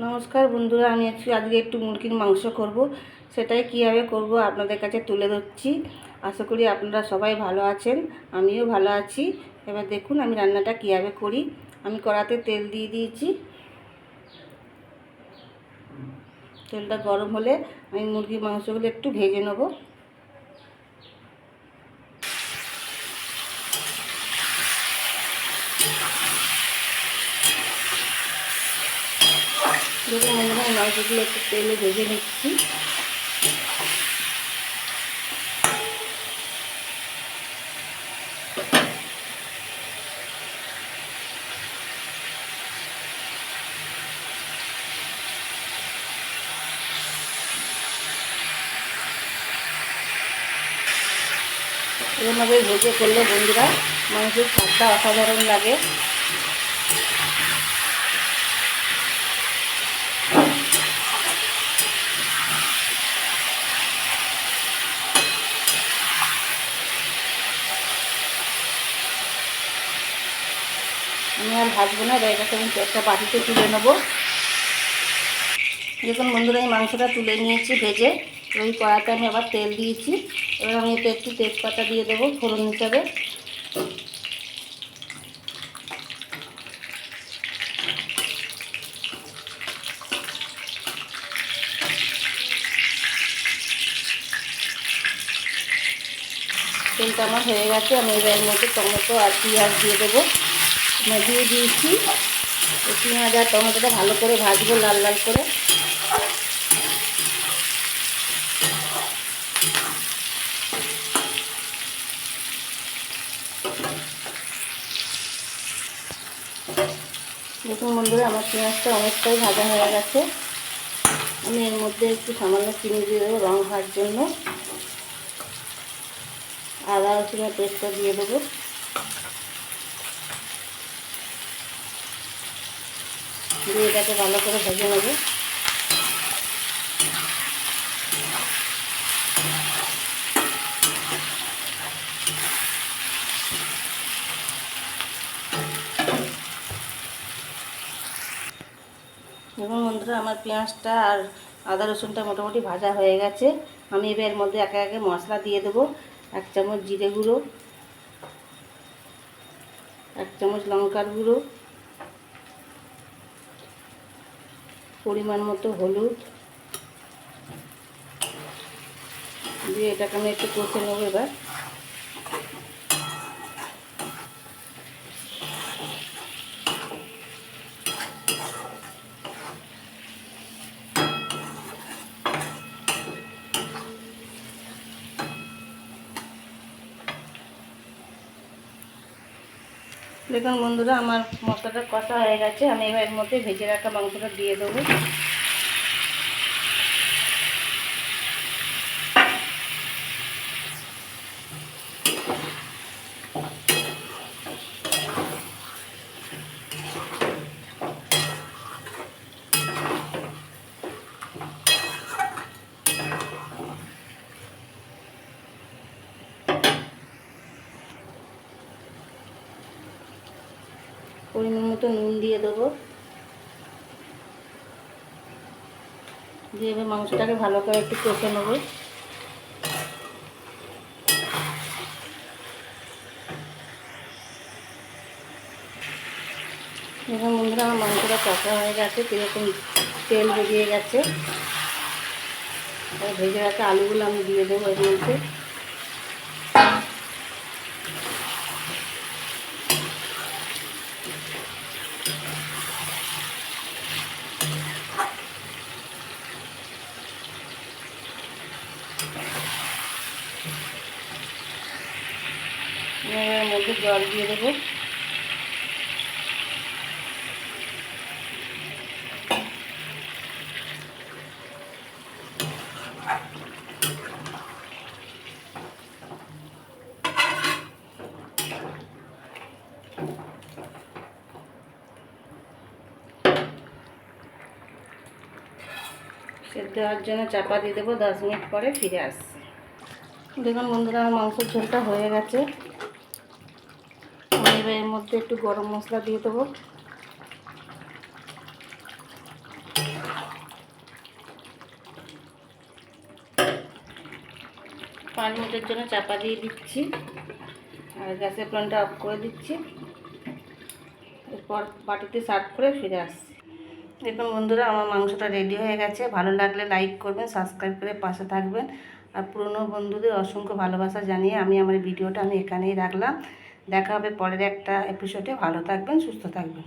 নমস্কার বন্ধুরা, আমি আজকে আজকে একটু মুরগির মাংস করব। সেটাই কীভাবে করব আপনাদের কাছে তুলে ধরছি। আশা করি আপনারা সবাই ভালো আছেন, আমিও ভালো আছি। এবার দেখুন আমি রান্নাটা কীভাবে করি। আমি কড়াতে তেল দিয়ে দিয়েছি। তেলটা গরম হলে আমি মুরগির মাংসগুলো একটু ভেজে নেব। দেখুন বন্ধুরা আমি মাংসগুলো একটু তেলে ভেজে নিচ্ছি এরমভাবে ভেজে করলে বন্ধুরা মাংসের স্বাদটা অসাধারণ লাগে আমি আর ভাজবো না এটাকে আমি একটা বাটিতে তুলে নেব। দেখুন বন্ধুরা, এই মাংসটা তুলে নিয়েছি ভেজে। ওই কড়াতে আমি আবার তেল দিয়েছি। এবার আমি এতে একটু তেজপাতা দিয়ে দেবো ফোড়ন হিসাবে। তেলটা আমার হয়ে গেছে, আমি এবার মধ্যে টমেটো আর পেঁয়াজ দিয়ে দেবো। আমি দিয়ে দিয়েছি। পেঁয়াজ আর টমেটোটা ভালো করে ভাজবো লাল লাল করে। দেখুন বন্ধুরা, আমার পেঁয়াজটা অনেকটাই ভাজা হয়ে গেছে। আমি এর মধ্যে একটু সামান্য চিনি দিয়ে দেবো রং হওয়ার জন্য। আদা রসুনের পেস্টটা দিয়ে দেবো। দিয়ে এটাকে ভালো করে ভেজে নেব। এবং বন্ধুরা, আমার পেঁয়াজটা আর আদা রসুনটা মোটামুটি ভাজা হয়ে গেছে। আমি এবার এর মধ্যে একে একে মশলা দিয়ে দেবো। এক চামচ জিরে গুঁড়ো, এক চামচ লঙ্কার গুঁড়ো পরিমাণ মতো হলুদ। দিয়ে এটাকে আমি একটু কষে নেব এবার। দেখুন বন্ধুরা, আমার মশলাটা কষা হয়ে গেছে। আমি এবার এর মধ্যে ভেজে রাখা মাংসটা দিয়ে দেবো। পরিমাণ মতো নুন দিয়ে দেবো। দিয়ে এবার মাংসটাকে ভালো করে একটু কষে নেব। এখন বন্ধুরা, আমার মাংসটা কষা হয়ে গেছে, কীরকম তেল বেরিয়ে গেছে। ভেজে রাখা আলুগুলো আমি দিয়ে দেবো এর মধ্যে। এর মধ্যে জল দিয়ে দেবো। সেদ্ধ দেওয়ার জন্য চাপা দিয়ে দেবো, দশ মিনিট পরে ফিরে আসছি। দেখুন বন্ধুরা, আমার মাংসের ঝোলটা হয়ে গেছে। আমি এবার এর মধ্যে একটু গরম মশলা দিয়ে দেবো। পাঁচ মিনিটের জন্য চাপা দিয়ে দিচ্ছি। আর গ্যাসের ফ্লেমটা অফ করে দিচ্ছি। এরপর বাটিতে সার্ভ করে ফিরে আসছি। দেখুন বন্ধুরা, আমার মাংসটা রেডি হয়ে গেছে। ভালো লাগলে লাইক করবেন সাবস্ক্রাইব করে পাশে থাকবেন। আর পুরনো বন্ধুদের অসংখ্য ভালোবাসা জানিয়ে আমি আমার ভিডিওটা আমি এখানেই রাখলাম। দেখা হবে পরের একটা এপিসোডে ভালো থাকবেন, সুস্থ থাকবেন।